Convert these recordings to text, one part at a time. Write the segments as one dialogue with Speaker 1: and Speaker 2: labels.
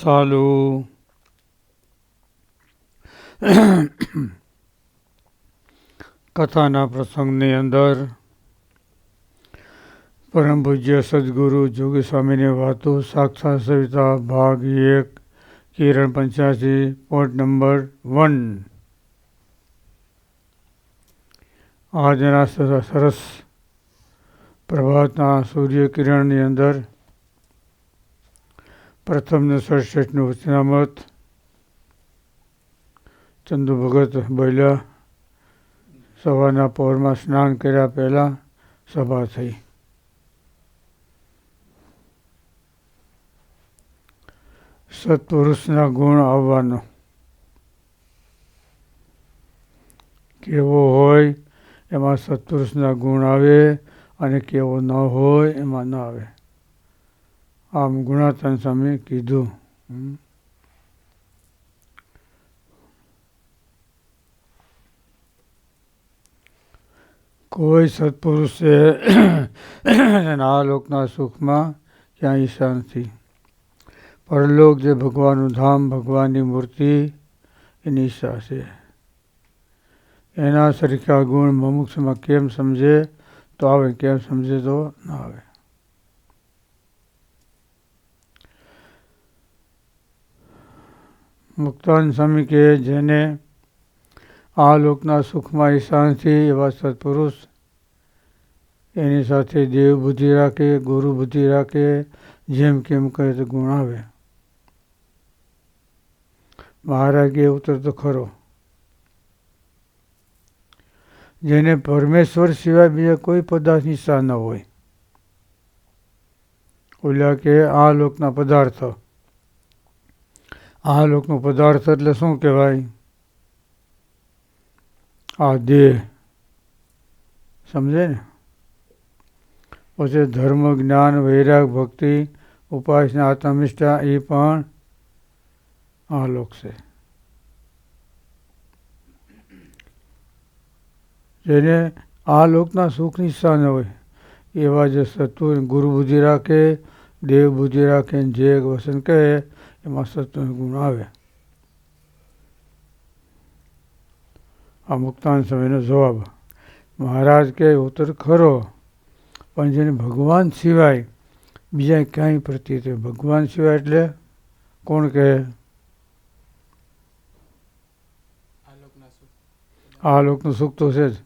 Speaker 1: ચાલુ કથાના પ્રસંગની અંદર પરમ પૂજ્ય સદગુરુ જોગી સ્વામીની વાતો સાક્ષાત સવિતા ભાગ એક કિરણ પંચ્યાસી પોઈન્ટ નંબર વન આજના સરસ પ્રભાતના સૂર્ય કિરણની અંદર પ્રથમને સડસઠનું વચનામત ચંદુ ભગત બોલ્યા, સવારના પહોરમાં સ્નાન કર્યા પહેલાં સભા થઈ. સત્પુરુષના ગુણ આવવાનો. કેવો હોય એમાં સત્પુરુષના ગુણ આવે અને કેવો ન હોય એમાં ન આવે. આમ ગુણાતન સ્વામીએ કીધું. કોઈ સત્પુરુષે આ લોકના સુખમાં ક્યાં ઈચ્છા નથી. પરલોક જે ભગવાનનું ધામ, ભગવાનની મૂર્તિ, એની ઈચ્છા છે. એના સરખા ગુણ મમુક્ષમાં કેમ સમજે? તો આવે, કેમ સમજે તો ના આવે. મુક્તાન સ્વામી કે જેને આ લોકના સુખમાં ઈશાનથી નથી એવા સત્પુરુષ, એની સાથે દેવ બુદ્ધિ રાખે, ગુરુ બુદ્ધિ રાખે, જેમ કેમ કહે તો ગુણ આવે. મહારાજ ઉત્તર તો ખરો. જેને પરમેશ્વર સિવાય બીજા કોઈ પદાર્થ ઈચ્છા ન હોય. ઓલા કે આ લોકના પદાર્થ. આ લોકનો પદાર્થ એટલે શું કહેવાય? આ દેહ. સમજે ને? પછી ધર્મ, જ્ઞાન, વૈરાગ, ભક્તિ, ઉપાસના, આત્મનિષ્ઠા, એ પણ આ લોક છે. જેને આ લોકના સુખની ન હોય, એવા જે સત્વ ગુરુ બુદ્ધિ રાખે, દેવ બુદ્ધિ રાખે જે વસન કહે એમાં સત્વનો ગુણ આવે. આ મુક્તાન સમયનો જવાબ, મહારાજ કે, ઉત્તર ખરો, પણ જેને ભગવાન સિવાય બીજા ક્યાંય પ્રતીત ભગવાન સિવાય એટલે કોણ કહે? આ લોકનું સુખ તો છે જ.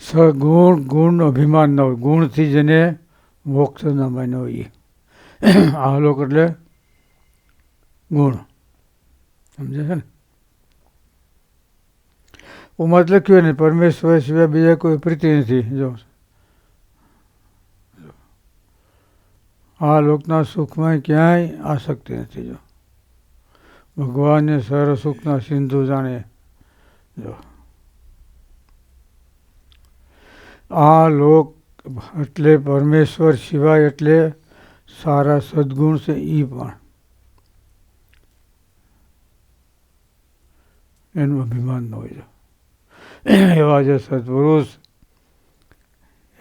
Speaker 1: સગુણ ગુણ અભિમાન ન હોય, ગુણથી જેને મોક્ષ ન માન્યો હોય. એ. આ લોક એટલે ગુણ. સમજે છે ને? ઉમત લખ્યું ને પરમેશ્વર સિવાય બીજા કોઈ પ્રીતિ નથી. જો. આ લોકના સુખમાં ક્યાંય આસક્તિ નથી, જો. ભગવાનને સર્વ સુખના સિંધુ જાણે. જો. આ લોક એટલે પરમેશ્વર સિવાય એટલે સારા સદગુણ છે એ પણ. એનું અભિમાન ન હોય એવા જે સત્પુરુષ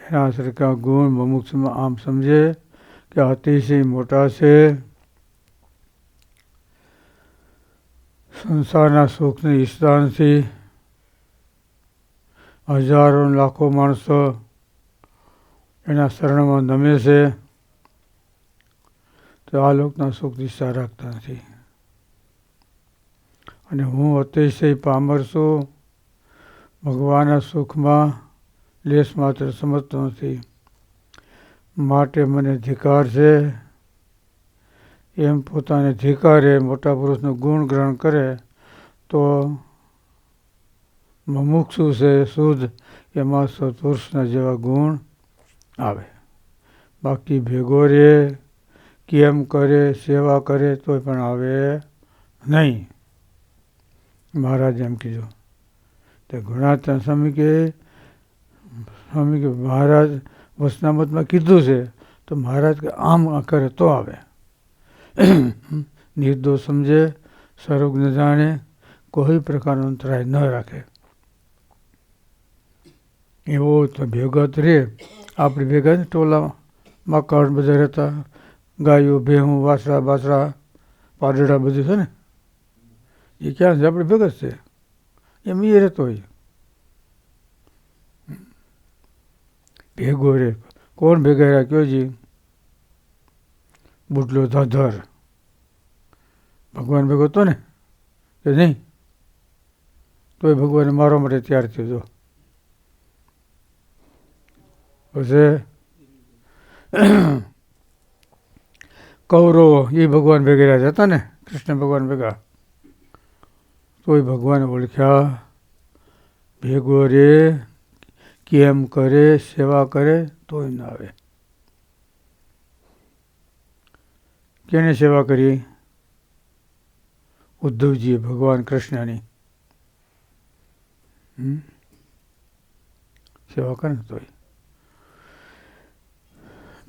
Speaker 1: એના સરખા ગુણ મુમુક્ષમાં આમ સમજે કે અતિશય મોટા છે. સંસારના સુખને ઈચ્છા હજારો લાખો માણસો એના શરણમાં નમે છે. તો આ લોકના સુખ દિશા રાખતા નથી. અને હું અતિશય પામર છું, ભગવાનના સુખમાં લેશ માત્ર સમજતો નથી. માટે મને ધિકાર છે. એમ પોતાને ધિકારે મોટા પુરુષનું ગુણ ગ્રહણ કરે, તો મુમુક્ષુ છે, શુદ્ધ, એમાં સત્પુરુષના જેવા ગુણ આવે. બાકી ભેગો રહે કેમ કરે, સેવા કરે, તોય પણ આવે નહીં. મહારાજ એમ કીધું. તે ગુણાત્મા સ્વામીકે સ્વામી કે મહારાજ વસનામતમાં કીધું છે, તો મહારાજ કે આમ કરે તો આવે. નિર્દોષ સમજે, સર્વજ્ઞ જાણે, કોઈ પ્રકારનો અંતરાય ન રાખે. એવો તો ભેગા રે. આપણે ભેગા ટોલામાં મકાન બધા રહેતા ગાયો, ભેહું વાસરા બાસરા પાડડા બધું છે ને? એ ક્યાં છે? આપણે ભેગા છે. એમ એ રહેતો હોય. ભેગો રે. કોણ ભેગા કયો જી? બુટલો ધાધર. ભગવાન ભેગો હતો ને? કે નહીં? તોય ભગવાને મારવા માટે તૈયાર થયો જો પછી કૌરવો એ ભગવાન ભેગા હતા ને, કૃષ્ણ ભગવાન ભેગા. તોય ભગવાન ઓળખ્યા, ભેગો રે, કેમ કરે, સેવા કરે, તોય ના આવે. કેને સેવા કરી? ઉદ્ધવજીએ ભગવાન કૃષ્ણની. સેવા કરે તોય.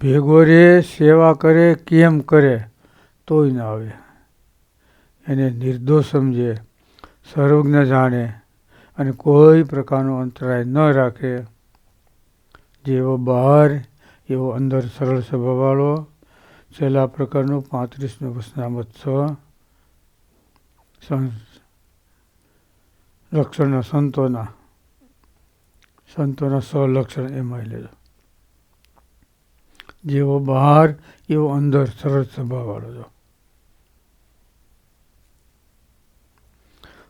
Speaker 1: ભેગો રે, સેવા કરે, કેમ કરે, તોય ના આવે. એને નિર્દોષ સમજે, સર્વજ્ઞ જાણે અને કોઈ પ્રકારનો અંતરાય ન રાખે. જેવો બહાર, એવો અંદર સરળ સ્વભાવવાળો છેલ્લા પ્રકારનું પાંત્રીસનું વસનામત છ. લક્ષણના સંતોના. સંતોના સ લક્ષણ એમાં લેજો. જેવો બહાર, એવો અંદર સરસ સ્વભાવવાળો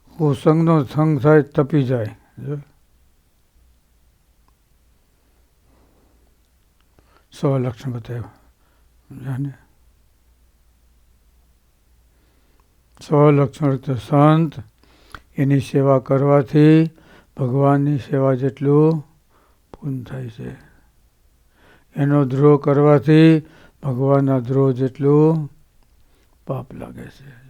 Speaker 1: હું કુસંગનો સંગ થાય તપી જાય, જો. સો લક્ષણ બતાવ્યું. સમજ્યા ને સો લક્ષણ સંત એની સેવા કરવાથી ભગવાનની સેવા જેટલું પૂર્ણ થાય છે. એનો દ્રોહ કરવાથી ભગવાનના દ્રોહ જેટલું પાપ લાગે છે.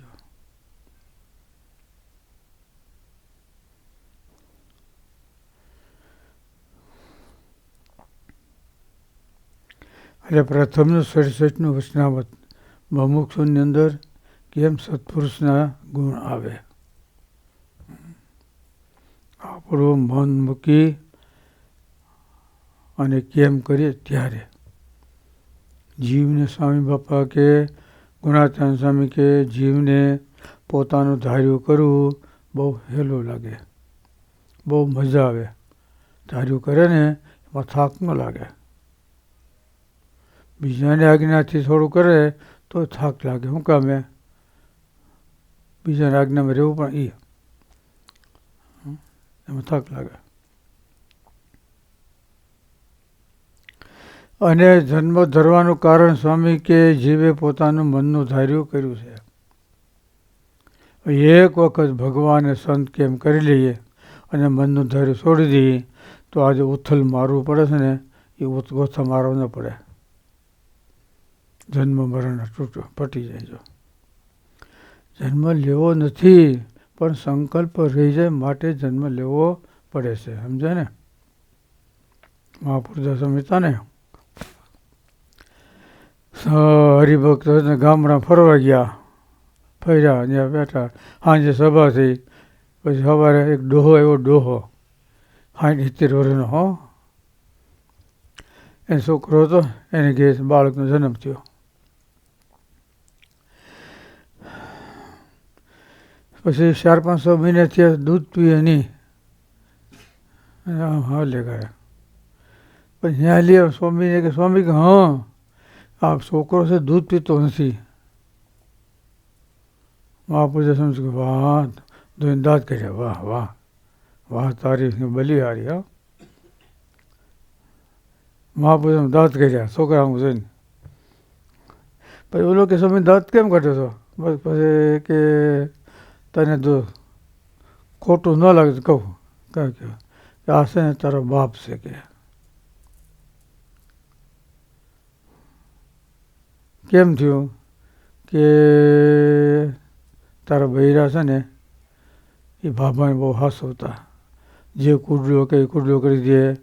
Speaker 1: એટલે પ્રથમનું સડસઠનું વચનાવત મુમુક્ષુની અંદર કેમ સત્પુરુષના ગુણ આવે? આપણું મન મૂકી અને કેમ કરીએ? ત્યારે. જીવને સ્વામી બાપા કે ગુણાત્યાન સ્વામી કે જીવને પોતાનું ધાર્યું કરવું બહુ હેલું લાગે. બહુ મજા આવે. ધાર્યું કરે ને એમાં થાક ન લાગે. બીજાની આજ્ઞાથી થોડું કરે તો થાક લાગે. શું કામે બીજાની આજ્ઞામાં રહેવું પણ એ એમાં થાક લાગે. અને જન્મ ધરવાનું કારણ સ્વામી કે જીવે પોતાનું મનનું ધાર્યું કર્યું છે. એક વખત ભગવાને સંત કેમ કરી લઈએ અને મનનું ધાર્યું છોડી દઈએ, તો આજે ઉથલ મારવું પડે છે ને, એ ઉથગોથ મારવો ન પડે. જન્મ મરણ તૂટો પટી જાય જો. જન્મ લેવો નથી, પણ સંકલ્પ રહી જાય માટે જન્મ લેવો પડે છે. સમજાય ને? મહાપુરુષ સંહિતા ને હરિભક્ત ગામડા ફરવા ગયા. ફર્યા ત્યાં બેઠા. સાંજે સભા થઈ પછી સવારે એક ડોહો એવો ડોહો. સાઠ સિત્તેર વર્ષનો, હો. એ છોકરો હતો, એને ઘેર બાળકનો જન્મ થયો. પછી ચાર પાંચસો મહિને થયા, દૂધ પીએ નહીં. હા લે ગયા પછી ત્યાં લે સ્વામીને કે, સ્વામી કે, હા આ છોકરો છે, દૂધ પીતો નથી. મહાપુરુષે સમજ કે વાહ ધોઈંદાજ કર્યા વાહ વાહ વાહ, તારી બલિહારી હા. મહાપુરુષે દાંત કર્યા છોકરા હું જોઈને. પછી ઓલો કે, સ્વામી, દાંત કેમ કાઢ્યો છો? બસ પછી કે, તને જો ખોટું ન લાગે કહું. કહું કે આ છે ને તારો બાપ છે કે. કેમ થયું કે તારા બૈરા છે ને, એ ભાભાને બહુ હાસવતા. જે કુડલો કે કુડલો કરી દે,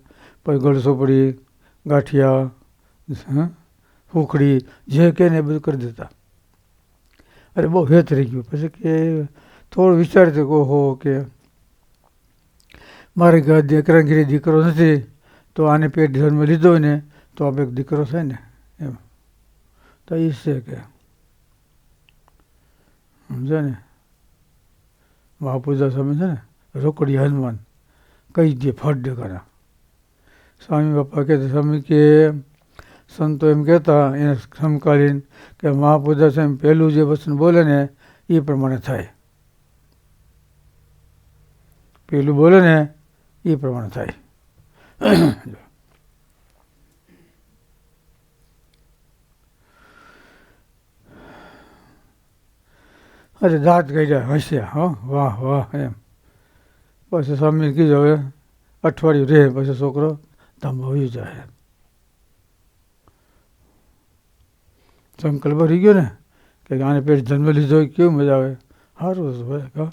Speaker 1: પછી ગળસોપડી ગાંઠિયા, હં, ફૂકડી, જે કે ને એ બધું કરી દેતા. અરે બહુ હેત રહી ગયું. પછી કે થોડું વિચારતું કે ઓહો, કે મારે ઘર દીકરા ઘરે દીકરો નથી, તો આને પેટ ધર્મ લીધો ને, તો આપણે દીકરો થાય ને તો એ છે કે. સમજે ને? મહાપૂજા સમય છે ને, રોકડી હનુમાન કહી દે ફટ કરે. સ્વામી બાપા કહેતા સ્વામી, કે સંતો એમ કહેતા, એને સમકાલીન કે મહાપૂજા એમ પહેલું જે વચન બોલે ને એ પ્રમાણે થાય. પેલું બોલે ને એ પ્રમાણે થાય. અરે દાંત ગયા હસ્યા, હો, વાહ વાહ, એમ. પછી સ્વામી કીધું, હવે અઠવાડિયું રહે, પછી છોકરો ધંભાવી જાય. સંકલ્પ રહી ગયો ને, કે આને પેટ જન્મ લીધો કેવું મજા આવે? સારું હતું ભાઈ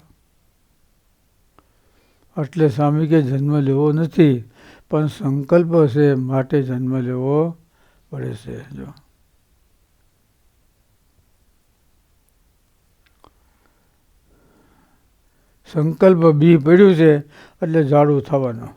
Speaker 1: એટલે સ્વામી કે જન્મ લેવો નથી, પણ સંકલ્પ છે, માટે જન્મ લેવો પડે છે, જો. સંકલ્પ બી પડ્યું છે, એટલે ઝાડું થવાનું.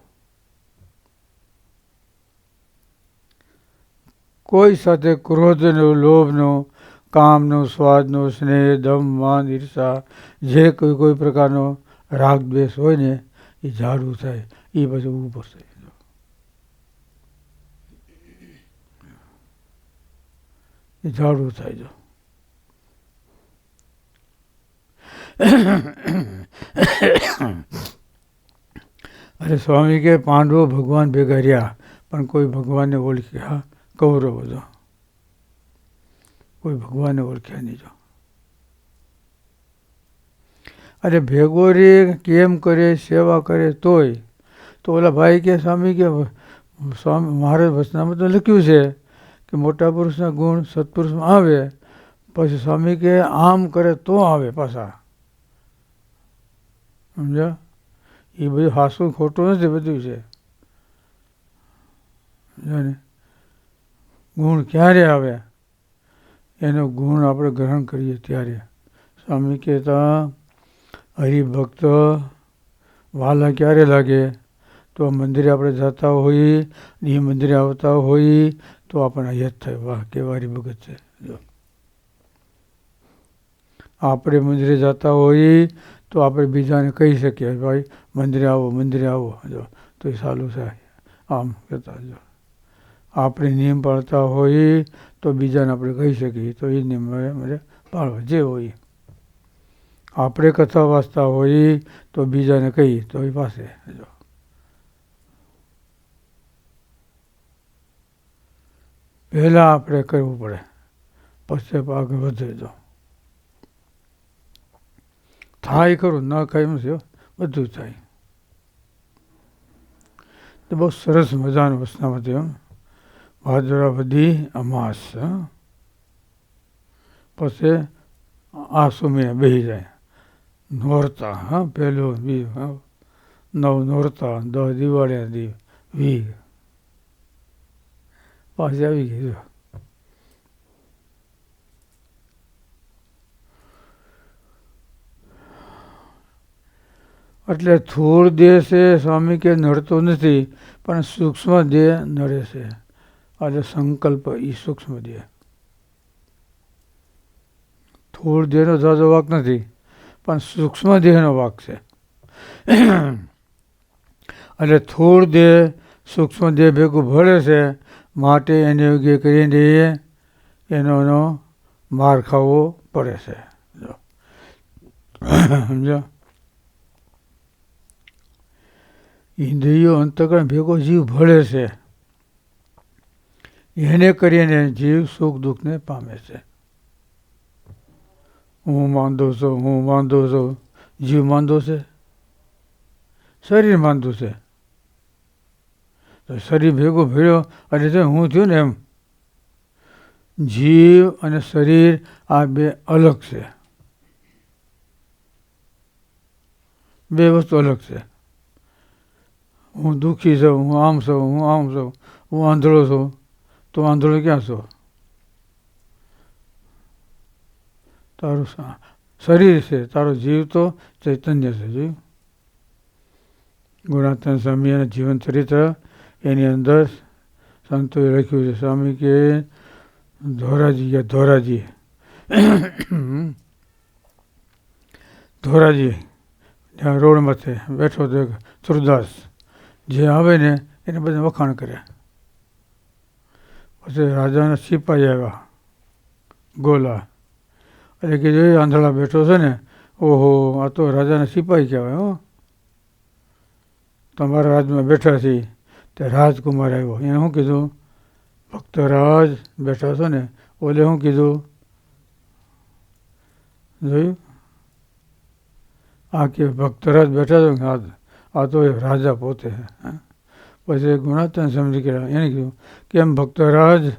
Speaker 1: કોઈ સાથે ક્રોધનો, લોભનો, કામનો, સ્વાદનો, સ્નેહ, દમ, માન, ઈર્ષા, જે કોઈ કોઈ પ્રકારનો રાગ, દ્વેષ હોય ને, એ ઝાડું થાય. એ પછી ઊભું થાય એ ઝાડું થાય જો. અરે સ્વામી કે પાંડવો ભગવાન ભેગા રહ્યા, પણ કોઈ ભગવાનને ઓળખ્યા? કૌરવો જો કોઈ ભગવાનને ઓળખ્યા નહીં જો. અરે ભેગો રે, કેમ કરે, સેવા કરે તોય? તો ઓલા ભાઈ કે, સ્વામી કે, સ્વામી મહારાજ વચનામાં તો લખ્યું છે કે મોટા પુરુષના ગુણ સત્પુરુષમાં આવે, પછી સ્વામી કે, આમ કરે તો આવે પાછા. સમજ્યા? એ બધું હાસું ખોટું નથી બધું છે. ને? ગુણ ક્યારે આવે એનો ગુણ આપણે ગ્રહણ કરીએ ત્યારે. સ્વામી કહેતા, હરિભક્ત, વાલા ક્યારે લાગે? તો મંદિરે આપણે જતા હોઈએ એ મંદિરે આવતા હોઈએ તો આપણને યાદ થાય, વાહ, કેવા હરિભગત છે. આપણે મંદિરે જતા હોઈએ તો આપણે બીજાને કહી શકીએ ભાઈ, મંદિરે આવો મંદિરે આવો. જો, તો એ સારું થાય. આમ કહેતા જો. આપણે નિયમ પાળતા હોઈએ તો બીજાને આપણે કહી શકીએ. તો એ નિયમ મારે પાળવા જે હોય. આપણે કથા વાંચતા હોઈએ તો બીજાને કહીએ તો એ પાસે જો. પહેલાં આપણે કરવું પડે. પછી આગળ વધે જો. થાય ખરું, ન કાંઈ છે બધું થાય. તો બહુ સરસ મજાનું વસનામાં એમ. ભાદરા બધી અમાસ પછી આસુ મહિના બેસી જાય. નોરતા, હા, પહેલું બી નવ નોરતા દસ દિવાળી દી વી પાછી આવી ગઈ એટલે થોર દેહ છે સ્વામી કે નડતો નથી, પણ સૂક્ષ્મ દેહ નડે છે. એટલે સંકલ્પ એ સૂક્ષ્મ દેહ. થોર દેહનો જાજો વાક નથી, પણ સૂક્ષ્મ દેહનો વાક છે. એટલે થોર દેહ સૂક્ષ્મ દેહ ભેગું ભળે છે, માટે એને યોગ્ય કરીને એનો એનો માર ખાવો પડે છે. સમજો? ઇન્દ્રિયો અંતકરણ ભેગો જીવ ભળે છે. એને કરીને જીવ સુખ દુઃખને પામે છે. હું માંદો છું, હું માંદો છું. જીવ માંદો છે. શરીર માંદું છે. તો શરીર ભેગો ભેળ્યો અને જો હું થયું ને એમ. જીવ અને શરીર આ બે અલગ છે. બે વસ્તુ અલગ છે. હું દુઃખી છું, હું આમ છું, હું આમ છું, હું આંધળો છું, તો આંધળો ક્યાં છો? તારું શરીર છે, તારો જીવ તો ચૈતન્ય છે જોયું ગુણાતન સ્વામી અને જીવન ચરિત્ર એની અંદર સંતોએ લખ્યું છે, સ્વામી કે ધોરાજી યા ધોરાજી. ધોરાજી ત્યાં રોડ માથે બેઠો તો સુરદાસ. જે આવે ને એને બધા વખાણ કર્યા. પછી રાજાના સિપાહી આવ્યા, ગોલા. એટલે કીધું એ આંધળા બેઠો છે ને, ઓહો, આ તો રાજાના સિપાહી કહેવાય, હો. તમારા રાજમાં બેઠા છીએ તે રાજકુમાર આવ્યો. એને શું કીધું, ભક્તરાજ બેઠા છો ને, ઓલે શું કીધું, જોયું? આ કે ભક્તરાજ બેઠા છો ને આ તો એ રાજા પોતે. પછી ગુણાતન સમજી ગયા એને કીધું કેમ ભક્તરાજ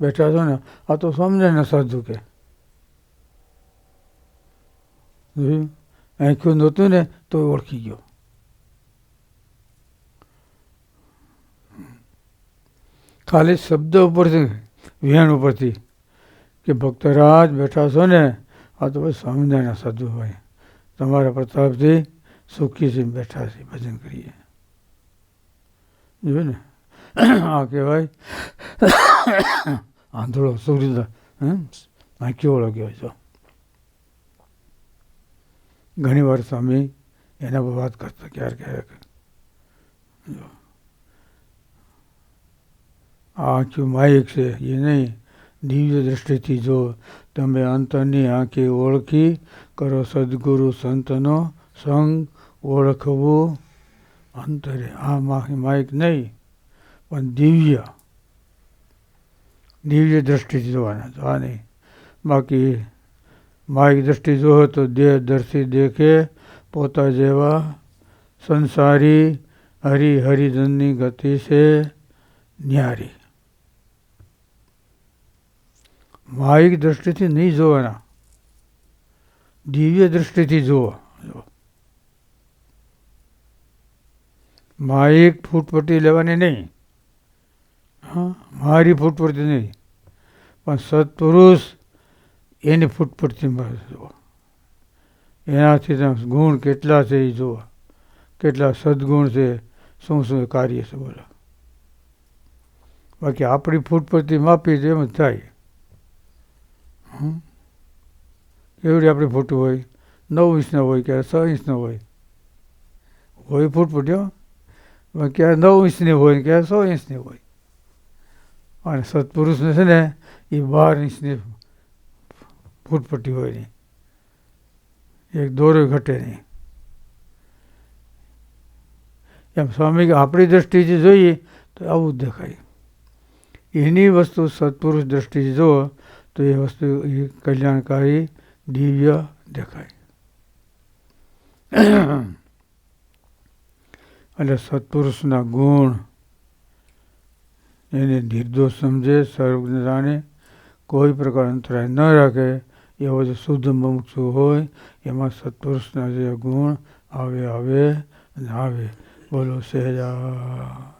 Speaker 1: બેઠા છો ને? આ તો સમજાય સાધુ કે. જોયું? આંખ્યું નહોતું ને તો ઓળખી ગયો. ખાલી શબ્દ ઉપરથી વિહાણ ઉપરથી કે ભક્તરાજ બેઠા છો ને આ તો બસ સાધુ હોય. તમારા પ્રતાપથી સુખી છે બેઠા છે, ભજન કરીએ. જોયું ને. આ કહેવાય, આંધળો હમ આંખ્યો ઓળખ્યો છો ઘણી વાર સ્વામી એના પર વાત કરતા ક્યારેક ક્યારેક. જો. આ આંખ્યું માયક છે, એ નહીં. દિવ્ય દ્રષ્ટિથી જો તમે અંતરની આંખે ઓળખી કરો સદગુરુ સંતનો સંગ ઓળખવું અંતરે આ મા- માયક નહીં, પણ દિવ્ય. દિવ્ય દ્રષ્ટિથી જોવાના આ નહીં બાકી માયક દ્રષ્ટિ જોવો તો દેહ દર્શી દેખે, પોતા જેવા સંસારી હરિ હરિજનની ગતિ છે ન્યારી. માયિક દ્રષ્ટિથી નહીં જોવાના. દિવ્ય દ્રષ્ટિથી જુઓ. એક ફૂટપટ્ટી લેવાની નહીં. હા, મારી ફૂટપટ્ટી નહીં. પણ સત્પુરુષ એની ફૂટપટ્ટી જોવા એનાથી ગુણ કેટલા છે એ જોવા કેટલા સદગુણ છે, શું શું કાર્ય છે, બોલો. બાકી આપણી ફૂટપટ્ટી માપી તો એમ જ થાય. એવડી આપણી ફોટો હોય? નવ ઇંચનો હોય કે છ ઇંચનો હોય? હોય ફૂટપટ્ટીઓ પણ ક્યારે નવ ઇંચની હોય ક્યારે સો ઇંચની હોય. અને સત્પુરુષને છે ને એ બાર ઇંચની ફૂટપટ્ટી હોય નહીં એક દોરો ઘટે નહીં એમ સ્વામી આપણી દ્રષ્ટિથી જોઈએ તો આવું જ દેખાય. એની વસ્તુ સત્પુરુષ દ્રષ્ટિથી જુઓ તો એ વસ્તુ એ કલ્યાણકારી, દિવ્ય દેખાય. એટલે સત્પુરુષના ગુણ એને નિર્દોષ સમજે સર્વજ્ઞ જાણે કોઈ પ્રકાર અંતરાય ન રાખે, એવો જે શુદ્ધ મુમુક્ષુ હોય, એમાં સત્પુરુષના જે ગુણ આવે આવે અને આવે. બોલો, સહેજા.